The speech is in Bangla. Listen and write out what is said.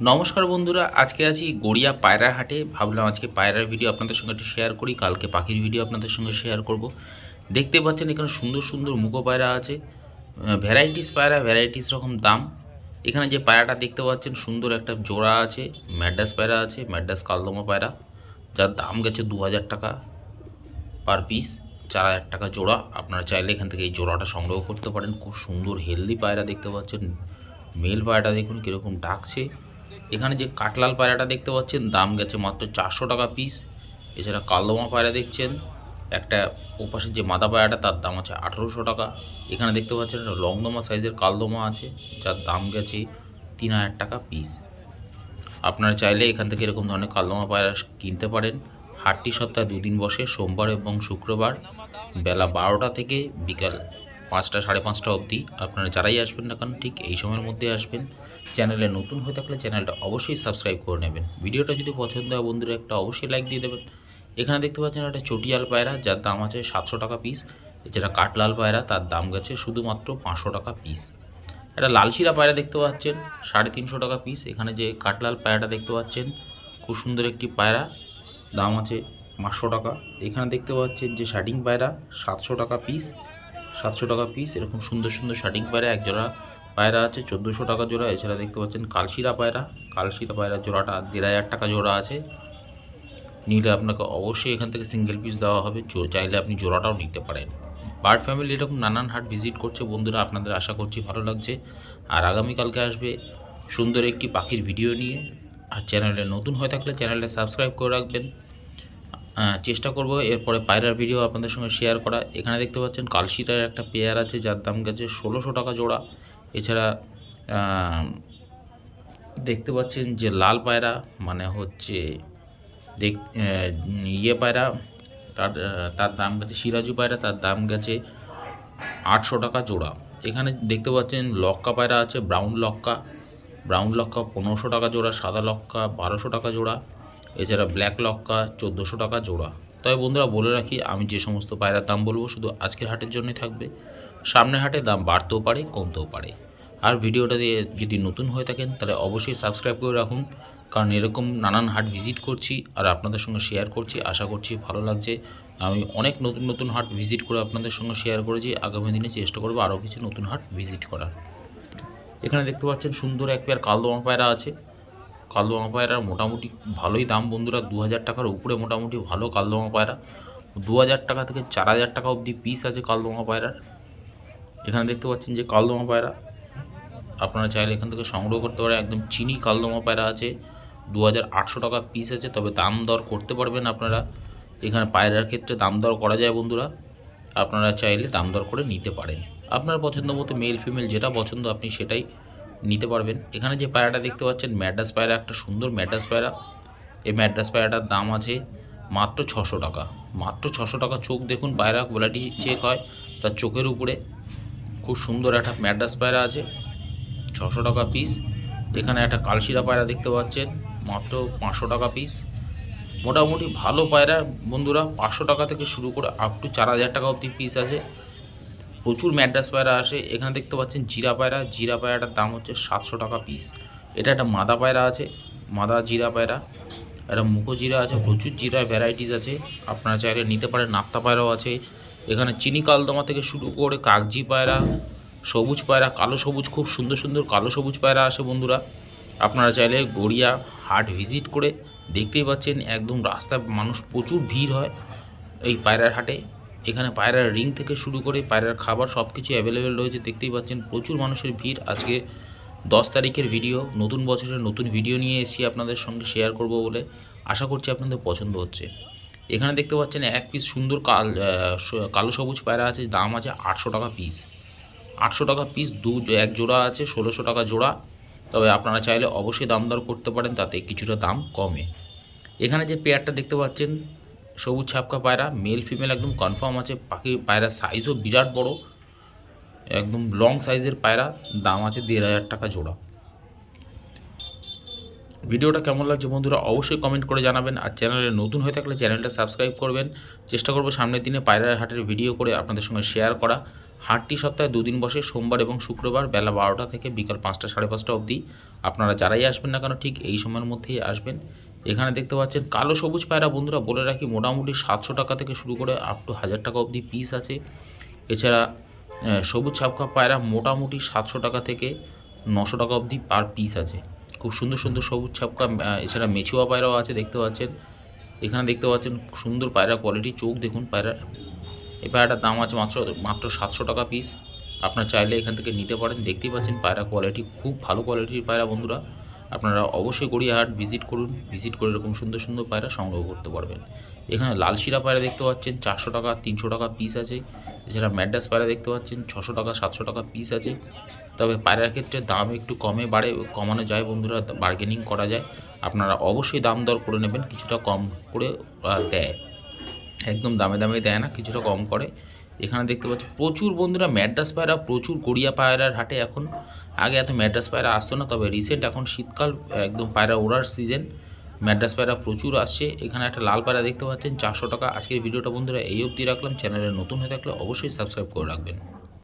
নমস্কার বন্ধুরা, আজকে আছি গড়িয়া পায়রার হাটে। ভাবলাম আজকে পায়রার ভিডিও আপনাদের সঙ্গে একটু শেয়ার করি, কালকে পাখির ভিডিও আপনাদের সঙ্গে শেয়ার করব। দেখতে পাচ্ছেন এখানে সুন্দর সুন্দর মুখো পায়রা আছে ভ্যারাইটিস পায়রা ভ্যারাইটিস রকম দাম। এখানে যে পায়রাটা দেখতে পাচ্ছেন, সুন্দর একটা জোড়া আছে, ম্যাডাস পায়রা আছে, ম্যাডাস কালদমা পায়রা, যার দাম গেছে দু হাজার টাকা পার পিস চার হাজার টাকা জোড়া। আপনারা চাইলে এখান থেকে এই জোড়াটা সংগ্রহ করতে পারেন। খুব সুন্দর হেলদি পায়রা দেখতে পাচ্ছেন। মেল পায়রাটা দেখুন কীরকম ডাকছে। এখানে যে কাটলাল পায়রাটা দেখতে পাচ্ছেন, দাম গেছে মাত্র চারশো টাকা পিস এছাড়া কালদমা পায়রা দেখছেন, একটা ওপাশে যে মাদা পায়রাটা, তার দাম আছে আঠেরোশো টাকা। এখানে দেখতে পাচ্ছেন একটা লংদমা সাইজের কালদমা আছে, যার দাম গেছে তিন হাজার টাকা পিস আপনারা চাইলে এখান থেকে এরকম ধরনের কালদমা পায়রা কিনতে পারেন। হাটটি সপ্তাহে দুদিন বসে, সোমবার এবং শুক্রবার, বেলা বারোটা থেকে বিকাল পাঁচটা, সাড়ে পাঁচটা অবধি। আপনারা যারাই আসবেন না কেন, ঠিক এই সময়ের মধ্যে আসবেন। চ্যানেলে নতুন হয়ে থাকলে চ্যানেলটা অবশ্যই সাবস্ক্রাইব করে নেবেন। ভিডিওটা যদি পছন্দ হয় বন্ধুরা, একটা অবশ্যই লাইক দিয়ে দেবেন। এখানে দেখতে পাচ্ছেন একটা চটিয়াল পায়রা, যার দাম আছে সাতশো টাকা পিস এছাড়া কাটলাল পায়রা, তার দাম গেছে শুধুমাত্র পাঁচশো টাকা পিস একটা লালশিরা পায়রা দেখতে পাচ্ছেন, সাড়ে তিনশো টাকা পিস এখানে যে কাটলাল পায়রাটা দেখতে পাচ্ছেন, খুব সুন্দর একটি পায়রা, দাম আছে পাঁচশো টাকা। এখানে দেখতে পাচ্ছেন যে শার্টিং পায়রা, সাতশো টাকা পিস সাতশো টাকা পিস এরকম সুন্দর সুন্দর শার্টিং পায়রা, এক জোড়া পায়রা আছে, চোদ্দোশো টাকা জোড়া। এছাড়া দেখতে পাচ্ছেন কালশিরা পায়রা। কালশিরা পায়রা জোড়াটা দেড় হাজার টাকা জোড়া আছে। নিলে আপনাকে অবশ্যই এখান থেকে সিঙ্গেল পিস দেওয়া হবে। চাইলে আপনি জোড়াটাও নিতে পারেন। বার্ড ফ্যামিলি এরকম নানান হাট ভিজিট করছে। বন্ধুরা, আপনাদের আশা করছি ভালো লাগছে। আর আগামীকালকে আসবে সুন্দর একটি পাখির ভিডিও নিয়ে। আর চ্যানেলে নতুন হয়ে থাকলে চ্যানেলটা সাবস্ক্রাইব করে রাখবেন। চেষ্টা করব। এরপরে পায়রার ভিডিও আপনাদের সঙ্গে শেয়ার করা। এখানে দেখতে পাচ্ছেন কালশিটার একটা পেয়ার আছে, যার দাম গেছে ষোলোশো টাকা জোড়া। এছাড়া দেখতে পাচ্ছেন যে লাল পায়রা মানে হচ্ছে দেখ ইয়ে পায়রা, তার তার দাম গেছে, সিরাজু পায়রা, তার দাম গেছে আটশো টাকা জোড়া। এখানে দেখতে পাচ্ছেন লক্কা পায়রা আছে ব্রাউন লক্কা। ব্রাউন লক্কা পনেরোশো টাকা জোড়া, সাদা লক্কা বারোশো টাকা জোড়া। এছাড়া ব্ল্যাক লক্কা চোদ্দোশো টাকা জোড়া। তবে বন্ধুরা বলে রাখি, আমি যে সমস্ত পায়রার দাম বলব, শুধু আজকের হাটের জন্যই থাকবে। সামনের হাটে দাম বাড়তেও পারে, কমতেও পারে। আর ভিডিওটা দিয়ে যদি নতুন হয়ে থাকেন, তাহলে অবশ্যই সাবস্ক্রাইব করে রাখুন। কারণ এরকম নানান হাট ভিজিট করছি আর আপনাদের সঙ্গে শেয়ার করছি, আশা করছি ভালো লাগছে। আমি অনেক নতুন নতুন হাট ভিজিট করে আপনাদের সঙ্গে শেয়ার করেছি। আগামী দিনে চেষ্টা করব আরও কিছু নতুন হাট ভিজিট করার। এখানে দেখতে পাচ্ছেন সুন্দর এক পেয়ার কালদমা পায়রা আছে। কালদমা পায়রার মোটামুটি ভালোই দাম বন্ধুরা দু হাজার টাকার উপরে মোটামুটি ভালো কালদমা পায়রা। দু হাজার টাকা থেকে চার হাজার টাকা অবধি পিস আছে কালদমা পায়রার। এখানে দেখতে পাচ্ছেন যে কালদমা পায়রা। আপনারা চাইলে এখান থেকে সংগ্রহ করতে পারেন। একদম চিনি কালদমা পায়রা আছে। দু হাজার আটশো টাকা পিস আছে, তবে দাম দর করতে পারবেন আপনারা। এখানে পায়রার ক্ষেত্রে দাম দর করা যায় বন্ধুরা। আপনারা চাইলে দাম দর করে নিতে পারেন। আপনার পছন্দ মতো মেল ফিমেল যেটা পছন্দ আপনি সেটাই নিতে পারবেন। এখানে যে পায়রাটা দেখতে পাচ্ছেন ম্যাড্রাস পায়রা, একটা সুন্দর ম্যাড্রাস পায়রা। এই ম্যাড্রাস পায়রাটার দাম আছে মাত্র ছশো টাকা। মাত্র ছশো টাকা চোখ দেখুন, পায়রা কোয়ালিটি চেক হয় তার চোখের উপরে। খুব সুন্দর একটা ম্যাডাস পায়রা আছে, ছশো টাকা পিস এখানে একটা কালশিরা পায়রা দেখতে পাচ্ছেন, মাত্র পাঁচশো টাকা পিস মোটামুটি ভালো পায়রা বন্ধুরা, পাঁচশো টাকা থেকে শুরু করে আপ টু চার হাজার টাকা অবধি পিস আছে। প্রচুর ম্যাড্রাস পায়রা আসে। এখানে দেখতে পাচ্ছেন জিরা পায়রা। জিরা পায়রাটার দাম হচ্ছে সাতশো টাকা পিস এটা একটা মাদা পায়রা আছে, মাদা জিরা পায়রা। একটা মুখো জিরা আছে, প্রচুর জিরা ভ্যারাইটিস আছে। আপনারা চাইলে নিতে পারেন, নাপ্তা পায়রাও আছে। এখানে চিনি কালদমা থেকে শুরু করে কাগজি পায়রা, সবুজ পায়রা, কালো সবুজ, খুব সুন্দর সুন্দর কালো সবুজ পায়রা আসে বন্ধুরা। আপনারা চাইলে গড়িয়া হাট ভিজিট করে দেখতেই পাচ্ছেন, একদম রাস্তায় মানুষ প্রচুর ভিড় হয় এই পায়রার হাটে। এখানে পায়রার রিং থেকে শুরু করে পায়রার খাবার সব কিছু অ্যাভেলেবেল রয়েছে। দেখতেই পাচ্ছেন, প্রচুর মানুষের ভিড়। আজকে দশ তারিখের ভিডিও নতুন বছরের নতুন ভিডিও নিয়ে এসেছি আপনাদের সঙ্গে শেয়ার করব বলে। আশা করছি আপনাদের পছন্দ হচ্ছে। এখানে দেখতে পাচ্ছেন, এক পিস সুন্দর কাল কালো সবুজ পায়রা আছে, দাম আছে আটশো টাকা পিস আটশো টাকা পিস দু, এক জোড়া আছে, ষোলোশো টাকা জোড়া। তবে আপনারা চাইলে অবশ্যই দাম দর করতে পারেন, তাতে কিছুটা দাম কমে। এখানে যে পেয়ারটা দেখতে পাচ্ছেন সবুজ ছাপকা পায়রা মেল ফিমেল একদম কনফার্ম আছে। পাখি পায়রার সাইজও বিরাট বড়। একদম লং সাইজের পায়রা, দাম আছে দেড় হাজার টাকা জোড়া। ভিডিওটা কেমন লাগছে বন্ধুরা অবশ্যই কমেন্ট করে জানাবেন। আর চ্যানেলে নতুন হয়ে থাকলে চ্যানেলটা সাবস্ক্রাইব করবেন। চেষ্টা করব সামনের দিনে পায়রার হাটের ভিডিও করে আপনাদের সঙ্গে শেয়ার করা। হাটটি সপ্তাহে দুদিন বসে, সোমবার এবং শুক্রবার বেলা বারোটা থেকে বিকাল পাঁচটা সাড়ে পাঁচটা অবধি। আপনারা যারাই আসবেন না কেন, ঠিক এই সময়ের মধ্যেই আসবেন। এখানে দেখতে পাচ্ছেন কালো সবুজ পায়রা বন্ধুরা বলে রাখি মোটামুটি সাতশো টাকা থেকে শুরু করে আপ টু হাজার টাকা অবধি পিস আছে। এছাড়া সবুজ ছাপকা পায়রা মোটামুটি সাতশো টাকা থেকে নশো টাকা অবধি পার পিস আছে। খুব সুন্দর সুন্দর সবুজ ছাপকা এছাড়া মেছুয়া পায়রাও আছে দেখতে পাচ্ছেন। এখানে দেখতে পাচ্ছেন সুন্দর পায়রা কোয়ালিটি চোখ দেখুন পায়রার এই পায়রাটার দাম আছে মাত্র মাত্র সাতশো টাকা পিস আপনার চাইলে এখান থেকে নিতে পারেন। দেখতেই পাচ্ছেন পায়রা কোয়ালিটি খুব ভালো কোয়ালিটির পায়রা বন্ধুরা। আপনারা অবশ্যই গড়িয়াহাট ভিজিট করুন, ভিজিট করে এরকম সুন্দর সুন্দর পায়রা সংগ্রহ করতে পারবেন। এখানে লালশিরা পায়রা দেখতে পাচ্ছেন, চারশো টাকা, তিনশো টাকা পিস আছে। এছাড়া ম্যাডাস পায়রা দেখতে পাচ্ছেন, ছশো টাকা, সাতশো টাকা পিস আছে। তবে পায়রার ক্ষেত্রে দাম একটু কমে বাড়ে, কমানো যায় বন্ধুরা বার্গেনিং করা যায়। আপনারা অবশ্যই দাম দর করে নেবেন, কিছুটা কম করে দেয়। একদম দামে দামে দেয় না, কিছুটা কম করে। এখানে দেখতে পাচ্ছি, প্রচুর বন্ধুরা ম্যাড্রাস পায়রা, প্রচুর গড়িয়া পায়রার হাটে এখন। আগে এত ম্যাড্রাস পায়রা আসতো না, তবে রিসেন্ট এখন শীতকাল, একদম পায়রা ওড়ার সিজন ম্যাড্রাস পায়রা প্রচুর আসছে। এখানে একটা লাল পায়রা দেখতে পাচ্ছেন, চারশো টাকা। আজকের ভিডিওটা বন্ধুরা এই অবধি রাখলাম। চ্যানেলে নতুন হয়ে থাকলে অবশ্যই সাবস্ক্রাইব করে রাখবেন।